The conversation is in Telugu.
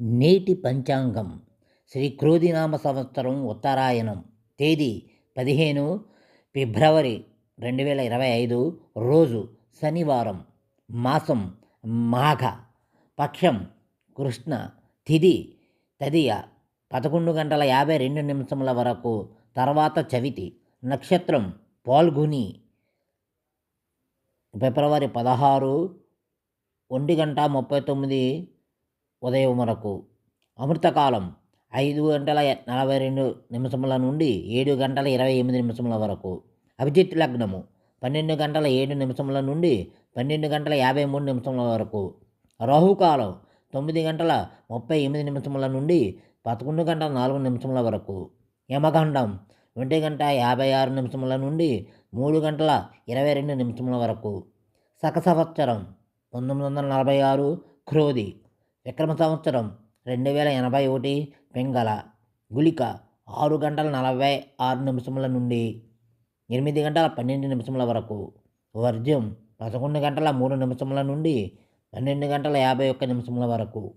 నేటి పంచాంగం. శ్రీ క్రోధినామ సంవత్సరం ఉత్తరాయణం తేదీ పదిహేను ఫిబ్రవరి రెండు వేల ఇరవై ఐదు రోజు శనివారం మాసం మాఘ. పక్షం కృష్ణ తిది తదియ పదకొండు గంటల యాభై రెండు నిమిషముల వరకు తర్వాత చవితి నక్షత్రం పాల్గొని ఫిబ్రవరి పదహారు ఒంటి గంట ముప్పై తొమ్మిది ఉదయం వరకు అమృతకాలం ఐదు గంటల నలభై రెండు నిమిషముల నుండి ఏడు గంటల ఇరవై ఎనిమిది నిమిషముల వరకు. అభిజిత్ లగ్నము పన్నెండు గంటల ఏడు నిమిషముల నుండి పన్నెండు గంటల యాభై మూడు నిమిషముల వరకు. రాహుకాలం తొమ్మిది గంటల ముప్పై ఎనిమిది నిమిషముల నుండి పదకొండు గంటల నాలుగు నిమిషముల వరకు. యమగండం ఒంటి గంట యాభై ఆరు నిమిషముల నుండి మూడు గంటల ఇరవై రెండు నిమిషముల వరకు. సక సంవత్సరం పంతొమ్మిది వందల నలభై ఆరు క్రోధి విక్రమ సంవత్సరం రెండు వేల ఎనభై ఒకటి పింగళ గుళిక ఆరు గంటల నలభై ఆరు నిమిషముల నుండి ఎనిమిది గంటల పన్నెండు నిమిషముల వరకు. వర్జ్యం పదకొండు గంటల మూడు నిమిషముల నుండి పన్నెండు గంటల యాభై ఒక్క నిమిషముల వరకు.